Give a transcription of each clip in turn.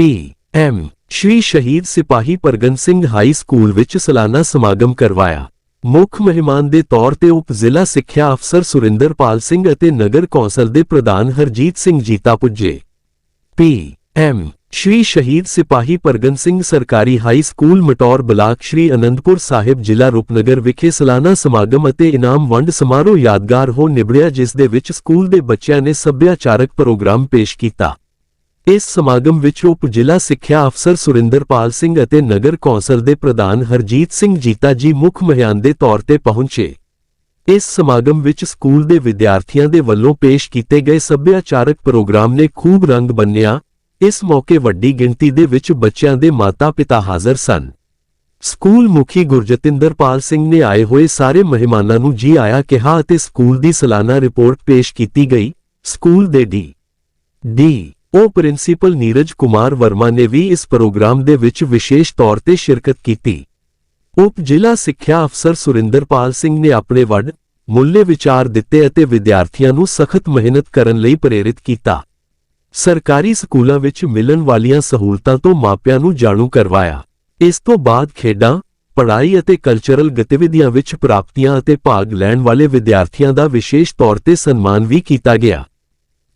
P M ਸ਼੍ਰੀ ਸ਼ਹੀਦ ਸਿਪਾਹੀ Pargan Singh high school ਵਿੱਚ ਸਾਲਾਨਾ ਸਮਾਗਮ ਕਰਵਾਇਆ। ਮੁੱਖ ਮਹਿਮਾਨ ਦੇ ਤੌਰ ਤੇ ਉਪ ਜ਼ਿਲ੍ਹਾ ਸਿੱਖਿਆ ਅਫਸਰ ਸੁਰਿੰਦਰਪਾਲ ਸਿੰਘ ਅਤੇ ਨਗਰ ਕੌਂਸਲ ਦੇ ਪ੍ਰਧਾਨ ਹਰਜੀਤ ਸਿੰਘ ਜੀਤਾ ਪੁੱਜੇ। ਪੀ ਐਮ ਸ਼੍ਰੀ ਸ਼ਹੀਦ ਸਿਪਾਹੀ ਪਰਗਨ ਸਿੰਘ ਸਰਕਾਰੀ high school Mataur block Shri Anandpur Sahib ਜ਼ਿਲ੍ਹਾ ਰੂਪਨਗਰ ਵਿਖੇ ਸਾਲਾਨਾ ਸਮਾਗਮ ਅਤੇ ਇਨਾਮ ਵੰਡ ਸਮਾਰੋਹ ਯਾਦਗਾਰ ਹੋ ਨਿਬੜਿਆ ਜਿਸ ਦੇ ਵਿੱਚ ਸਕੂਲ ਦੇ ਬੱਚਿਆਂ ਨੇ ਸੱਭਿਆਚਾਰਕ ਪ੍ਰੋਗਰਾਮ ਪੇਸ਼ ਕੀਤਾ। ਇਸ ਸਮਾਗਮ ਵਿੱਚ ਉਪ ਜ਼ਿਲ੍ਹਾ ਸਿੱਖਿਆ ਅਫਸਰ ਸੁਰਿੰਦਰਪਾਲ ਸਿੰਘ ਅਤੇ ਨਗਰ ਕੌਂਸਲ ਦੇ ਪ੍ਰਧਾਨ ਹਰਜੀਤ ਸਿੰਘ ਜੀਤਾ ਜੀ ਮੁੱਖ ਮਹਿਮਾਨ ਦੇ ਤੌਰ ਤੇ ਪਹੁੰਚੇ। ਇਸ ਸਮਾਗਮ ਵਿੱਚ ਸਕੂਲ ਦੇ ਵਿਦਿਆਰਥੀਆਂ ਦੇ ਵੱਲੋਂ ਪੇਸ਼ ਕੀਤੇ ਗਏ ਸੱਭਿਆਚਾਰਕ ਪ੍ਰੋਗਰਾਮ ਨੇ ਖੂਬ ਰੰਗ ਬੰਨਿਆ। ਇਸ ਮੌਕੇ ਵੱਡੀ ਗਿਣਤੀ ਦੇ ਵਿੱਚ ਬੱਚਿਆਂ ਦੇ ਮਾਤਾ-ਪਿਤਾ ਹਾਜ਼ਰ ਸਨ। ਸਕੂਲ ਮੁਖੀ ਗੁਰਜਤਿੰਦਰਪਾਲ ਸਿੰਘ ਨੇ ਆਏ ਹੋਏ ਸਾਰੇ ਮਹਿਮਾਨਾਂ ਨੂੰ ਜੀ ਆਇਆ ਕਿਹਾ ਅਤੇ ਸਕੂਲ ਦੀ ਸਾਲਾਨਾ ਰਿਪੋਰਟ ਪੇਸ਼ ਕੀਤੀ ਗਈ। ਸਕੂਲ ਦੇ ਡੀ ਡੀ ਉਹ ਪ੍ਰਿੰਸੀਪਲ ਨੀਰਜ ਕੁਮਾਰ ਵਰਮਾ ਨੇ ਵੀ ਇਸ ਪ੍ਰੋਗਰਾਮ ਦੇ ਵਿੱਚ ਵਿਸ਼ੇਸ਼ ਤੌਰ ਤੇ ਸ਼ਿਰਕਤ ਕੀਤੀ। ਉਪ ਜ਼ਿਲ੍ਹਾ ਸਿੱਖਿਆ ਅਫਸਰ ਸੁਰਿੰਦਰਪਾਲ ਸਿੰਘ ਨੇ ਆਪਣੇ ਵੱਡ, ਮੁੱਲੇ ਵਿਚਾਰ ਦਿੱਤੇ ਅਤੇ ਵਿਦਿਆਰਥੀਆਂ ਨੂੰ ਸਖਤ ਮਿਹਨਤ ਕਰਨ ਲਈ ਪ੍ਰੇਰਿਤ ਕੀਤਾ। ਸਰਕਾਰੀ ਸਕੂਲਾਂ ਵਿੱਚ ਮਿਲਣ ਵਾਲੀਆਂ ਸਹੂਲਤਾਂ ਤੋਂ ਮਾਪਿਆਂ ਨੂੰ ਜਾਣੂ ਕਰਵਾਇਆ। ਇਸ ਤੋਂ ਬਾਅਦ ਖੇਡਾਂ, ਪੜ੍ਹਾਈ ਅਤੇ ਕਲਚਰਲ ਗਤੀਵਿਧੀਆਂ ਵਿੱਚ ਪ੍ਰਾਪਤੀਆਂ ਅਤੇ ਭਾਗ ਲੈਣ ਵਾਲੇ ਵਿਦਿਆਰਥੀਆਂ ਦਾ ਵਿਸ਼ੇਸ਼ ਤੌਰ ਤੇ ਸਨਮਾਨ ਵੀ ਕੀਤਾ ਗਿਆ।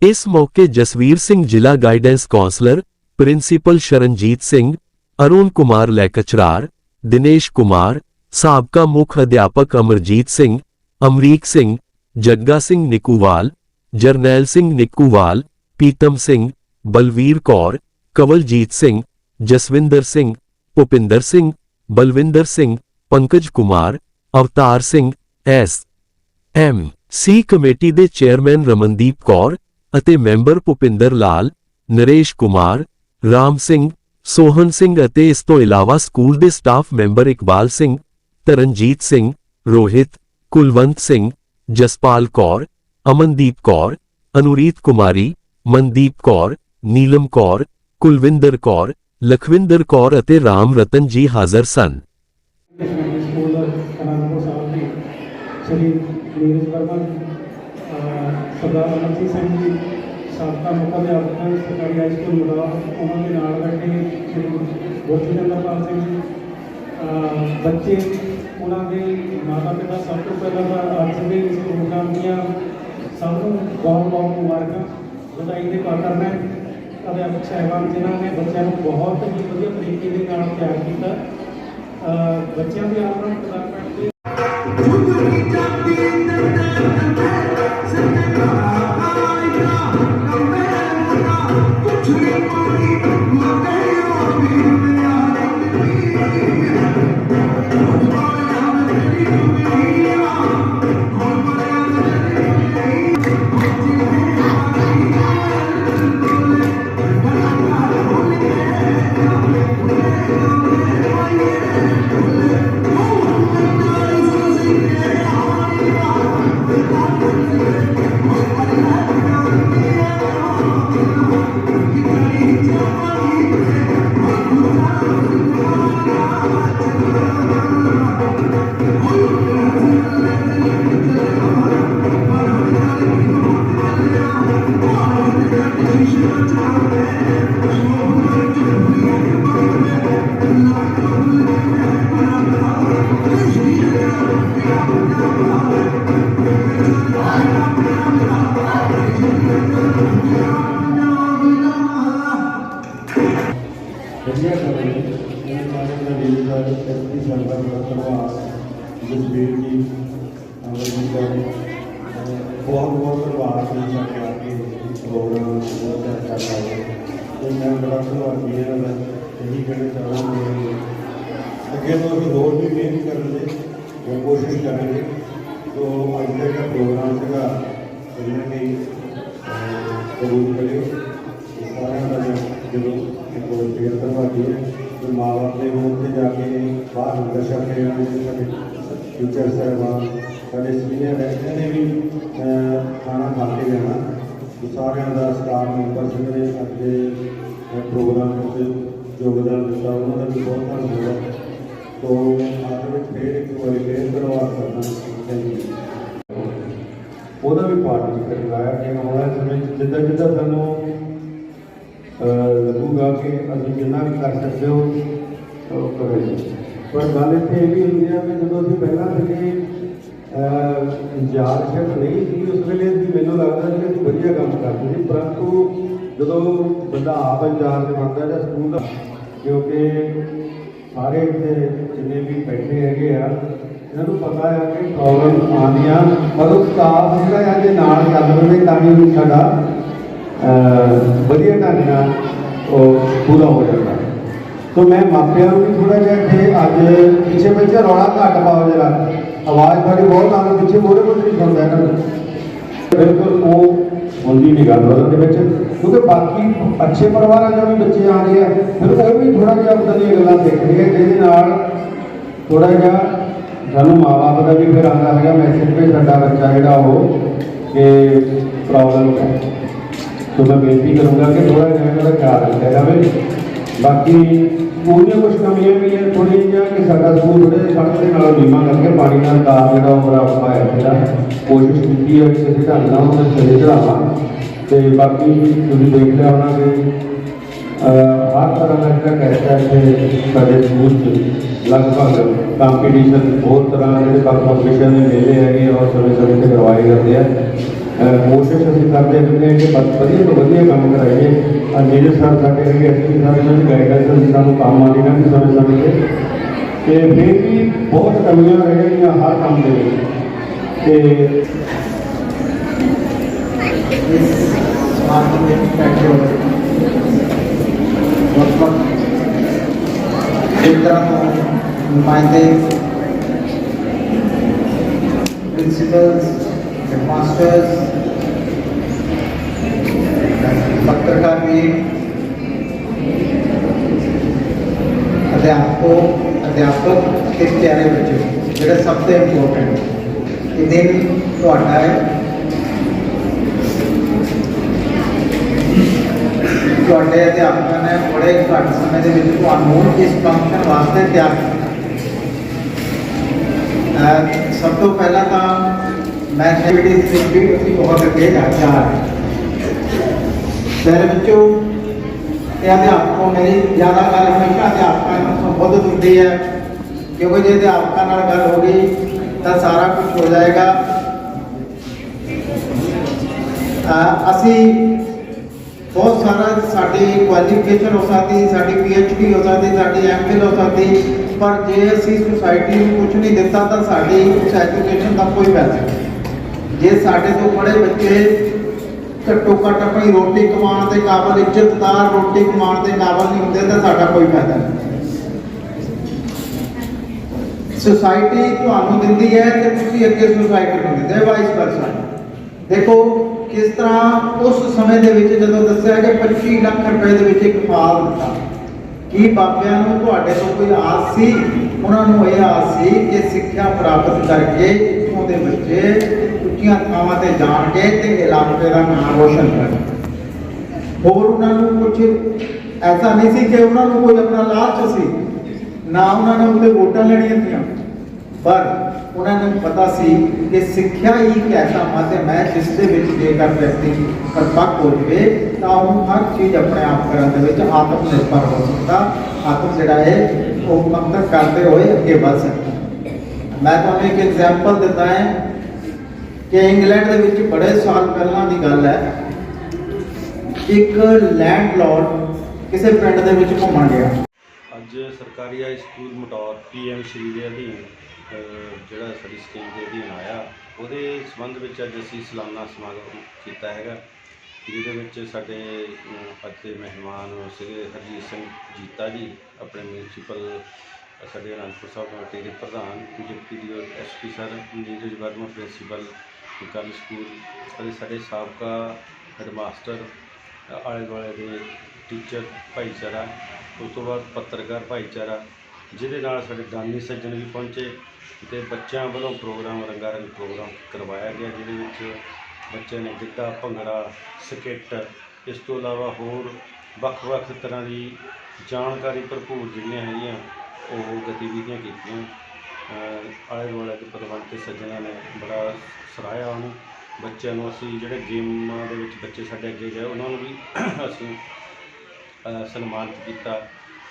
ਇਸ ਮੌਕੇ ਜਸਵੀਰ ਸਿੰਘ ਜ਼ਿਲ੍ਹਾ guidance counsellor principal Sharanjit Singh Arun Kumar lecturer Dinesh Kumar ਸਾਬਕਾ ਮੁੱਖ ਅਧਿਆਪਕ Amarjit Singh Amrik Singh Jagga Singh Nikuwal Jarnail Singh Nikuwal Pritam Singh Balvir Kaur Kawaljit Singh Jaswinder Singh Bhupinder Singh Balwinder Singh Pankaj Kumar Avtar Singh S M C committee ਦੇ chairman Ramandeep Kaur ਅਤੇ member Bhupinder Lal, Naresh Kumar, Ram Singh, Sohan Singh ਅਤੇ ਇਸ ਤੋਂ ਇਲਾਵਾ school ਦੇ staff member Iqbal Singh, Taranjit Singh, Rohit, Kulwant Singh, Jaspal Kaur, Amandeep Kaur, Anureet Kumari, Mandeep Kaur, Neelam Kaur, Kulwinder Kaur, Lakhwinder Kaur ਅਤੇ ਰਾਮ ਰਤਨ ਜੀ ਹਾਜ਼ਰ ਸਨ। ਸਕੂਲ ਅਨੰਦਪੁਰ ਸਾਹਿਬ ਦੇ ਸ਼੍ਰੀ ਨੀਰਜ ਵਰਮਾ ਸਰਦਾਰ ਅਮਰਜੀਤ ਸਿੰਘ ਜੀ, ਸਾਬਕਾ ਮੁੱਖ ਅਧਿਆਪਕ ਸਰਕਾਰੀ ਹਾਈ ਸਕੂਲ ਮੁੰਡਾ, ਉਹਨਾਂ ਦੇ ਨਾਲ ਬੈਠੇ ਸ਼੍ਰੀ ਗੁਰਜਿੰਦਰਪਾਲ ਸਿੰਘ ਜੀ। ਬੱਚੇ, ਉਹਨਾਂ ਦੇ ਮਾਤਾ ਪਿਤਾ ਸਭ ਤੋਂ ਪਹਿਲਾਂ ਤਾਂ ਅੱਜ ਦੇ ਇਸ ਪ੍ਰੋਗਰਾਮ ਦੀਆਂ ਸਭ ਨੂੰ ਬਹੁਤ ਬਹੁਤ ਮੁਬਾਰਕਾਂ ਵਧਾਈ ਦੇ ਪਾਤਰ ਨੇ। ਅਧਿਆਪਕ ਸਾਹਿਬਾਨ ਜਿਨ੍ਹਾਂ ਨੇ ਬੱਚਿਆਂ ਨੂੰ ਬਹੁਤ ਹੀ ਵਧੀਆ ਤਰੀਕੇ ਦੇ ਨਾਲ ਤਿਆਰ ਕੀਤਾ। ਬੱਚਿਆਂ ਦੇ ਆਪਣਾ ਡਿਪਾਰਟਮੈਂਟ ਦੇ ਵਧੀਆ ਡੀਲ ਦਾ ਐਸਪੀ ਸਰਦਾਰ ਪ੍ਰਵਾਸ ਜਸਵੀਰ ਜੀ ਅਮਰਜੀਤ ਕੌਰ ਬਹੁਤ ਬਹੁਤ ਧੰਨਵਾਦ ਜੀ ਸਾਡੇ ਆ ਕੇ ਪ੍ਰੋਗਰਾਮ ਬਹੁਤ ਅੱਛਾ ਕਰ ਤੇ ਮੈਂ ਬੜਾ ਧੰਨਵਾਦੀ ਹਾਂ, ਮੈਂ ਇਹੀ ਕਹਿਣਾ ਚਾਹਾਂਗਾ ਅੱਗੇ ਤੋਂ ਅਸੀਂ ਹੋਰ ਵੀ ਮਿਹਨਤ ਕਰਨ ਦੇ ਜੋ ਕੋਸ਼ਿਸ਼ ਕਰਾਂਗੇ। ਤੋ ਅੱਜ ਦਾ ਜਿਹੜਾ ਪ੍ਰੋਗਰਾਮ ਸੀਗਾ ਇਹਨਾਂ ਨੇ ਕਬੂਲ ਕਰਿਓ। ਸਾਰਿਆਂ ਦਾ ਜਦੋਂ ਇੱਕ ਵਾਰ ਧੰਨਵਾਦੀ ਹੈ। ਤੇ ਮਾਂ-ਬਾਪ ਦੇ ਮੂੰਹ ਤੇ ਜਾ ਕੇ ਬਾਹਰ ਅੰਦਰ ਛੱਡ ਕੇ ਸਾਡੇ ਟੀਚਰ ਸਾਹਿਬਾਨ ਸਾਡੇ ਸੀਨੀਅਰ ਇਹਨਾਂ ਨੇ ਵੀ ਖਾਣਾ ਖਾ ਕੇ ਜਾਣਾ। ਸਾਰਿਆਂ ਦਾ ਸਟਾਫ ਮੈਂਬਰ ਜਿਹੜੇ ਅੱਜ ਪ੍ਰੋਗਰਾਮ ਵਿੱਚ ਯੋਗਦਾਨ ਦਿੱਤਾ। ਉਹਨਾਂ ਦਾ ਵੀ ਬਹੁਤ ਧੰਨਵਾਦ। ਹੈ ਤੋ ਵਿੱਚ ਫੇਰ ਇੱਕ ਵਾਰੀ ਫੇਰ ਧੰਨਵਾਦ ਕਰਨਾ ਚਾਹੀਦਾ ਉਹਦਾ ਵੀ ਪਾਰਟ ਕਰਵਾਇਆ ਕਿ ਹੁਣ। ਇਸ ਸਮੇਂ 'ਚ ਜਿੱਦਾਂ ਜਿੱਦਾਂ ਸਾਨੂੰ ਲੱਗੂਗਾ ਕਿ ਅਸੀਂ ਜਿੰਨਾ ਵੀ ਕਰ ਸਕਦੇ ਹੋ, ਉਹ ਕਰਾਂਗੇ। ਪਰ ਗੱਲ ਇੱਥੇ ਇਹ ਵੀ ਹੁੰਦੀ ਹੈ ਕਿ ਜਦੋਂ ਅਸੀਂ ਪਹਿਲਾਂ ਸੀਗੇ ਇੰਚਾਰਜਸ਼ਿਪ ਨਹੀਂ ਸੀ, ਉਸ ਵੇਲੇ ਵੀ ਮੈਨੂੰ ਲੱਗਦਾ ਸੀ ਕਿ ਅਸੀਂ ਵਧੀਆ ਕੰਮ ਕਰਦੇ ਸੀ। ਪਰੰਤੂ ਜਦੋਂ ਬੰਦਾ ਆਪ ਇੰਚਾਰਜ ਬਣਦਾ ਜਾਂ ਸਕੂਲ ਦਾ, ਕਿਉਂਕਿ ਸਾਰੇ ਇੱਥੇ ਜਿੰਨੇ ਵੀ ਬੈਠੇ ਹੈਗੇ ਆ, ਇਹਨਾਂ ਨੂੰ ਪਤਾ ਹੈ ਕਿ ਪ੍ਰੋਬਲਮ ਆਉਂਦੀਆਂ। ਪਰ ਉਹ ਸਟਾਫ ਜਿਹੜਾ ਹੈ ਜੇ ਨਾਲ ਚੱਲ ਪਵੇ ਤਾਂ ਹੀ ਸਾਡਾ ਵਧੀਆ ਢੰਗ ਨਾਲ ਉਹ ਪੂਰਾ ਹੋ ਜਾਂਦਾ। ਤੋ ਮੈਂ ਮਾਪਿਆਂ ਨੂੰ ਵੀ ਥੋੜਾ ਜਿਹਾ ਕਿ ਅੱਜ ਪਿੱਛੇ ਬੱਚੇ ਰੌਲਾ ਘੱਟ ਪਾਓ ਜਰਾ। ਆਵਾਜ਼ ਤੁਹਾਡੀ ਬਹੁਤ ਆਉਂਦੀ, ਪਿੱਛੇ ਮੋਰੇ ਕੋਲ ਨਹੀਂ ਸੁਣਦਾ ਇਹਨਾਂ ਨੂੰ। ਬਿਲਕੁਲ, ਉਹ ਹੁੰਦੀ ਨਹੀਂ ਗੱਲ ਉਹਨਾਂ ਦੇ ਵਿੱਚ। ਕਿਉਂਕਿ ਬਾਕੀ ਅੱਛੇ ਪਰਿਵਾਰਾਂ ਚੋਂ ਵੀ ਬੱਚੇ ਆ ਰਹੇ ਆ। ਫਿਰ ਉਹ ਵੀ ਥੋੜਾ ਜਿਹਾ ਉਦਾਂ ਦੀਆਂ ਗੱਲਾਂ ਸਿੱਖ ਰਹੇ ਆ, ਜਿਹਦੇ ਨਾਲ ਥੋੜਾ ਜਿਹਾ ਸਾਨੂੰ ਮਾਪੇ ਦਾ ਵੀ ਫਿਰ ਆਉਂਦਾ ਹੈਗਾ ਮੈਸੇਜ ਵੀ ਸਾਡਾ ਬੱਚਾ ਜਿਹੜਾ ਉਹ, ਕਿ ਪ੍ਰੋਬਲਮ ਹੈ। ਸੋ ਮੈਂ ਬੇਨਤੀ ਕਰੂੰਗਾ ਕਿ ਥੋੜਾ ਜਿਹਾ ਇਹਨਾਂ ਦਾ ਖਿਆਲ ਰੱਖਿਆ ਜਾਵੇ। ਬਾਕੀ ਸਕੂਲ ਦੀਆਂ ਕੁਝ ਕਮੀਆਂ ਵੀ ਹੈ ਥੋੜੀ ਜਿਹੀਆਂ ਕਿ ਸਾਡਾ ਸਕੂਲ ਥੋੜੇ ਜਿਹੇ ਸੜਕ ਦੇ ਨਾਲ ਬੀਮਾ ਕਰਕੇ ਪਾਣੀ ਨਾਲ ਦਾ ਜਿਹੜਾ ਉਹ ਬੜਾ ਔਖਾ ਹੈ ਜਿਹੜਾ। ਕੋਸ਼ਿਸ਼ ਕੀਤੀ ਹੈ ਕਿ ਕਿਸੇ ਢੰਗ ਨਾਲ ਉਹਨੂੰ ਸਿਰੇ ਚੜਾਵਾਂ ਤੇ ਬਾਕੀ ਤੁਸੀਂ ਦੇਖ ਲਿਆ ਹੋਣਾ ਕਿ ਅਹ ਹਰ ਤਰ੍ਹਾਂ ਦਾ ਜਿਹੜਾ ਕੈਰੇਕਟਰ ਹੈ ਸਾਡੇ ਸਕੂਲ 'ਚ ਲਗਭਗ ਕੰਪੀਟੀਸ਼ਨ ਬਹੁਤ ਤਰ੍ਹਾਂ ਦੇ ਜਿਹੜੇ ਵੱਖ ਵੱਖ ਵਿਸ਼ਿਆਂ ਦੇ ਮੇਲੇ ਹੈਗੇ ਔਰ ਸਮੇਂ ਸਮੇਂ ਤੇ ਕਰਵਾਏ ਜਾਂਦੇ ਆ ਅਹ ਕੋਸ਼ਿਸ਼ ਅਸੀਂ ਕਰਦੇ ਰਹਿੰਦੇ ਹਾਂ ਕਿ ਵਧ- ਵਧੀਆ ਤੋਂ ਵਧੀਆ ਕੰਮ ਕਰਾਈਏ ਆ ਜਿਹੜੇ ਸਰ ਸਾਡੇ ਹੈਗੇ ਐਸਪੀ ਸਾਹਿਬ ਇਹਨਾਂ ਦੀ ਗਾਈਡੈਂਸ ਅਸੀਂ ਸਾਨੂੰ ਕੰਮ ਆਉਂਦੀ ਰਹਿੰਦੀ ਸਮੇਂ ਸਮੇਂ ਤੇ ਤੇ ਫਿਰ ਵੀ ਬਹੁਤ ਕਮੀਆਂ ਰਹਿ ਗਈਆਂ ਹਰ ਕੰਮ ਦੇ ਵਿੱਚ ਤੇ ਸਮਾਜ ਦੇ ਵਿੱਚ ਬੈਠੇ ਹੋਏ ਵੱਖ ਵੱਖ ਖੇਤਰਾਂ ਤੋਂ ਨੁਮਾਇੰਦੇ ਪ੍ਰਿੰਸੀਪਲਸ ਹੈਡਮਾਸਟਰਸ ਪੱਤਰਕਾਰ ਵੀ ਅਧਿਆਪਕੋ ਅਧਿਆਪਕ ਤੇ ਪਿਆਰੇ ਬੱਚੇ ਜਿਹੜੇ ਸਭ ਤੋਂ ਇੰਪੋਰਟੈਂਟ ਇਹ ਦਿਨ ਤੁਹਾਡਾ ਤੁਹਾਡੇ ਅਧਿਆਪਕਾਂ ਨੇ ਬੜੇ ਘੱਟ ਸਮੇਂ ਦੇ ਵਿੱਚ ਤੁਹਾਨੂੰ ਇਸ ਫੰਕਸ਼ਨ ਵਾਸਤੇ ਤਿਆਰ ਕੀਤਾ। ਸਭ ਤੋਂ ਪਹਿਲਾਂ ਤਾਂ ਮੈਂ ਐਕਟੀਵਿਟੀ ਦੀ ਵੀ ਤੁਸੀਂ ਬਹੁਤ ਅੱਗੇ ਜਾ ਰਹੇ ਮੇਰੇ ਵਿੱਚੋਂ ਇਹ ਅਧਿਆਪਕੋਂ ਮੇਰੀ ਜ਼ਿਆਦਾ ਗੱਲ ਹਮੇਸ਼ਾ ਅਧਿਆਪਕਾਂ ਨੂੰ ਸੰਬੋਧਿਤ ਹੁੰਦੀ ਹੈ ਕਿਉਂਕਿ ਜੇ ਅਧਿਆਪਕਾਂ ਨਾਲ ਗੱਲ ਹੋ ਗਈ ਤਾਂ ਸਾਰਾ ਕੁਝ ਹੋ ਜਾਏਗਾ। ਅਸੀਂ ਬਹੁਤ ਸਾਰਾ ਸਾਡੀ ਕੁਆਲੀਫਿਕੇਸ਼ਨ ਹੋ ਸਕਦੀ, ਸਾਡੀ ਪੀਐਚਡੀ ਹੋ ਸਕਦੀ, ਸਾਡੀ ਐਮਫਿਲ ਹੋ ਸਕਦੀ, ਪਰ ਜੇ ਅਸੀਂ ਸੁਸਾਇਟੀ ਨੂੰ ਕੁਝ ਨਹੀਂ ਦਿੱਤਾ ਤਾਂ ਸਾਡੀ ਉਸ ਐਜੂਕੇਸ਼ਨ ਦਾ ਕੋਈ ਫਾਇਦਾ ਨਹੀਂ। ਜੇ ਸਾਡੇ ਤੋਂ ਬੜੇ ਬੱਚੇ ਘੱਟੋ ਘੱਟ ਆਪਣੀ ਰੋਟੀ ਕਮਾਉਣ ਦੇ ਕਾਬਲ, ਇੱਜ਼ਤਦਾਰ ਰੋਟੀ ਕਮਾਉਣ ਦੇ ਕਾਬਲ ਨਹੀਂ ਹੁੰਦੇ, ਤਾਂ ਸਾਡਾ ਕੋਈ ਫਾਇਦਾ ਨਹੀਂ। ਸੁਸਾਇਟੀ ਤੁਹਾਨੂੰ ਦਿੰਦੀ ਹੈ ਤੇ ਤੁਸੀਂ ਅੱਗੇ ਸੁਸਾਇਟੀ ਨੂੰ ਦਿੰਦੇ ਵਾਈਸ ਵਰਸਾ ਦੇਖੋ ਕਿਸ ਤਰ੍ਹਾਂ ਉਸ ਸਮੇਂ ਦੇ ਵਿੱਚ ਜਦੋਂ ਦੱਸਿਆ ਕਿ 25 ਲੱਖ ਰੁਪਏ ਦੇ ਵਿੱਚ ਇੱਕ ਫਾਲ ਦਿੱਤਾ? ਕੀ ਬਾਬਿਆਂ ਨੂੰ ਤੁਹਾਡੇ ਤੋਂ ਕੋਈ ਆਸ ਸੀ? ਉਹਨਾਂ ਨੂੰ ਇਹ ਆਸ ਸੀ ਕਿ ਸਿੱਖਿਆ ਪ੍ਰਾਪਤ ਕਰਕੇ ਇੱਥੋਂ ਦੇ ਬੱਚੇ ਉੱਚੀਆਂ ਥਾਵਾਂ ਤੇ ਜਾਣ ਕੇ ਤੇ ਇਲਾਕੇ ਦਾ ਨਾਮ ਰੋਸ਼ਨ ਕਰਨ। ਹੋਰ ਉਹਨਾਂ ਨੂੰ ਕੁਝ ਐਸਾ ਨਹੀਂ ਸੀ ਕਿ ਉਹਨਾਂ ਨੂੰ ਕੋਈ ਆਪਣਾ ਲਾਲਚ ਸੀ? ਨਾ ਉਹਨਾਂ ਨੇ ਉੱਤੇ ਵੋਟਾਂ ਲੈਣੀਆਂ ਸੀਆਂ। ਪਰ ਉਹਨਾਂ ਨੂੰ ਪਤਾ ਸੀ ਕਿ ਸਿੱਖਿਆ ਹੀ ਇੱਕ ਐਸਾ ਮਾਧਿਅਮ ਹੈ ਜਿਸ ਦੇ ਵਿੱਚ ਜੇਕਰ ਵਿਅਕਤੀ ਪਰਪੱਕ ਹੋ ਜਵੇ, ਤਾਂ ਉਹ ਹਰ ਚੀਜ਼ ਆਪਣੇ ਆਪ ਕਰਨ ਦੇ ਵਿੱਚ ਆਤਮ ਨਿਰਭਰ ਹੋ ਸਕਦਾ। ਆਤਮ ਜਿਹੜਾ ਹੈ, ਉਹ ਮੰਤਰ ਕਰਦੇ ਹੋਏ ਅੱਗੇ ਵੱਧ ਸਕਦਾ। ਮੈਂ ਤੁਹਾਨੂੰ ਇੱਕ ਐਗਜ਼ਾਮਪਲ ਦਿੰਦਾ ਹਾਂ ਕਿ ਇੰਗਲੈਂਡ ਦੇ ਵਿੱਚ ਬੜੇ ਸਾਲ ਪਹਿਲਾਂ ਦੀ ਗੱਲ ਹੈ। ਇੱਕ ਲੈਂਡਲੋਰਡ ਕਿਸੇ ਪਿੰਡ ਦੇ ਵਿੱਚ ਘੁੰਮਣ ਗਿਆ। ਅੱਜ ਸਰਕਾਰੀ high school Mataur PM Shri ਦੇ ਅਧੀਨ ਜਿਹੜਾ ਸਾਡੀ ਸਕੀਮ ਦੇ ਅਧੀਨ ਆਇਆ, ਉਹਦੇ ਸੰਬੰਧ ਵਿੱਚ ਅੱਜ ਅਸੀਂ ਸਲਾਨਾ ਸਮਾਗਮ ਕੀਤਾ ਹੈਗਾ, ਜਿਹਦੇ ਵਿੱਚ ਸਾਡੇ ਅੱਜ ਦੇ ਮਹਿਮਾਨ ਸ਼੍ਰੀ ਹਰਜੀਤ ਸਿੰਘ ਜੀਤਾ ਜੀ, ਆਪਣੇ ਮਿਊਨਿਸਪਲ ਸਾਡੇ ਅਨੰਦਪੁਰ ਸਾਹਿਬ ਕਮੇਟੀ ਦੇ ਪ੍ਰਧਾਨ, deputy D SP sir, Neeraj Verma, principal girl school, ਅਤੇ ਸਾਡੇ ਸਾਬਕਾ ਹੈਡਮਾਸਟਰ, ਆਲੇ ਦੁਆਲੇ ਦੇ ਟੀਚਰ, ਭਾਈਚਾਰਾ, ਉਸ ਤੋਂ ਬਾਅਦ ਪੱਤਰਕਾਰ ਭਾਈਚਾਰਾ ਜਿਹਦੇ ਨਾਲ ਸਾਡੇ ਦਾਨੀ ਸੱਜਣ ਵੀ ਪਹੁੰਚੇ ਤੇ ਬੱਚਿਆਂ ਵੱਲੋਂ ਪ੍ਰੋਗਰਾਮ, ਰੰਗਾਰੰਗ ਪ੍ਰੋਗਰਾਮ ਕਰਵਾਇਆ ਗਿਆ, ਜਿਹਦੇ ਵਿੱਚ ਬੱਚਿਆਂ ਨੇ ਗਿੱਧਾ, ਭੰਗੜਾ, ਸਕਿੱਟ, ਇਸ ਤੋਂ ਇਲਾਵਾ ਹੋਰ ਵੱਖ-ਵੱਖ ਤਰ੍ਹਾਂ ਦੀ ਜਾਣਕਾਰੀ ਭਰਪੂਰ ਜਿਹੜੀਆਂ ਹੈਗੀਆਂ, ਉਹ ਗਤੀਵਿਧੀਆਂ ਕੀਤੀਆਂ। ਆਲੇ ਦੁਆਲੇ ਦੇ ਪ੍ਰਬੰਧ ਸੱਜਣਾਂ ਨੇ ਬੜਾ ਸਰਾਇਆ ਉਹਨੂੰ। ਬੱਚਿਆਂ ਨੂੰ ਅਸੀਂ ਜਿਹੜੇ ਗੇਮਾਂ ਦੇ ਵਿੱਚ ਬੱਚੇ ਸਾਡੇ ਅੱਗੇ ਗਏ, ਉਹਨਾਂ ਨੂੰ ਵੀ ਅਸੀਂ ਸਨਮਾਨਿਤ ਕੀਤਾ।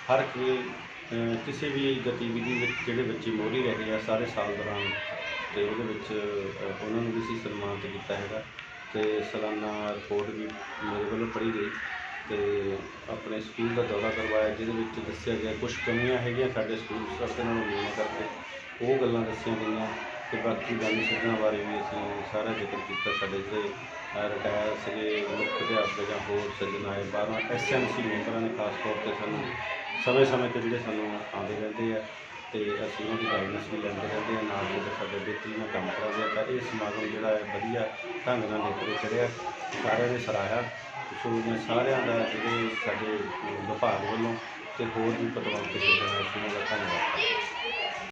ਹਰ ਕੋਈ ਕਿਸੇ ਵੀ ਗਤੀਵਿਧੀ ਵਿੱਚ ਜਿਹੜੇ ਬੱਚੇ ਮੋਹਰੀ ਰਹੇ ਆ, ਸਾਰੇ ਸਾਲ ਦੌਰਾਨ ਤੇ ਉਹਦੇ ਵਿੱਚ ਉਹਨਾਂ ਨੂੰ ਵੀ ਅਸੀਂ ਸਨਮਾਨਿਤ ਕੀਤਾ ਹੈਗਾ ਤੇ ਸਾਲਾਨਾ ਰਿਪੋਰਟ ਵੀ ਮੇਰੇ ਵੱਲੋਂ ਪੜ੍ਹੀ ਗਈ ਤੇ ਆਪਣੇ ਸਕੂਲ ਦਾ ਦੌਰਾ ਕਰਵਾਇਆ, ਜਿਹਦੇ ਵਿੱਚ ਦੱਸਿਆ ਗਿਆ ਕੁਝ ਕਮੀਆਂ ਹੈਗੀਆਂ ਸਾਡੇ ਸਕੂਲ ਸਟਰਕਚਰ ਨਾਲੋਂ ਮੇਨ ਕਰਕੇ, ਉਹ ਗੱਲਾਂ ਦੱਸੀਆਂ ਗਈਆਂ ਤੇ ਬਾਕੀ ਦਾਨੀ ਸੱਜਣਾ ਬਾਰੇ ਵੀ ਅਸੀਂ ਸਾਰਾ ਜ਼ਿਕਰ ਕੀਤਾ ਸਾਡੇ ਜਿਹੜੇ ਰਿਟਾਇਰ ਸੀਗੇ, ਮੁੱਖ ਅਧਿਆਪਕ ਜਾਂ ਹੋਰ ਸੱਜਣ ਆਏ, ਬਾਹਰੋਂ ਐਸਐਮਸੀ ਮੈਂਬਰਾਂ ਨੇ ਖਾਸ ਤੌਰ ਤੇ ਸਾਨੂੰ ਸਮੇਂ-ਸਮੇਂ ਤੇ ਜਿਹੜੇ ਸਾਨੂੰ ਆਉਂਦੇ ਰਹਿੰਦੇ ਆ ਤੇ ਅਸੀਂ ਉਹਨਾਂ ਦੀ ਗਾਈਡੈਂਸ ਵੀ ਲੈਂਦੇ ਰਹਿੰਦੇ ਆ, ਨਾਲ ਜਿਹੜੇ ਸਾਡੇ ਬੇਤੀ ਨਾਲ ਕੰਮ ਕਰਦੇ ਆ, ਤਾਂ ਇਹ ਸਮਾਗਮ ਜਿਹੜਾ ਹੈ ਵਧੀਆ ਢੰਗ ਨਾਲ ਨਿਕਲ ਚੜਿਆ। ਸਾਰਿਆਂ ਨੇ ਸਰਾਇਆ ਸੋ ਮੈਂ ਸਾਰਿਆਂ ਦਾ ਜਿਹੜੇ ਸਾਡੇ ਵਿਭਾਗ ਵੱਲੋਂ ਤੇ ਹੋਰ ਵੀ ਪਤਵੰਤ ਸੱਜਣ ਆ ਉਹਨਾਂ ਦਾ ਧੰਨਵਾਦ ਕਰਦਾ।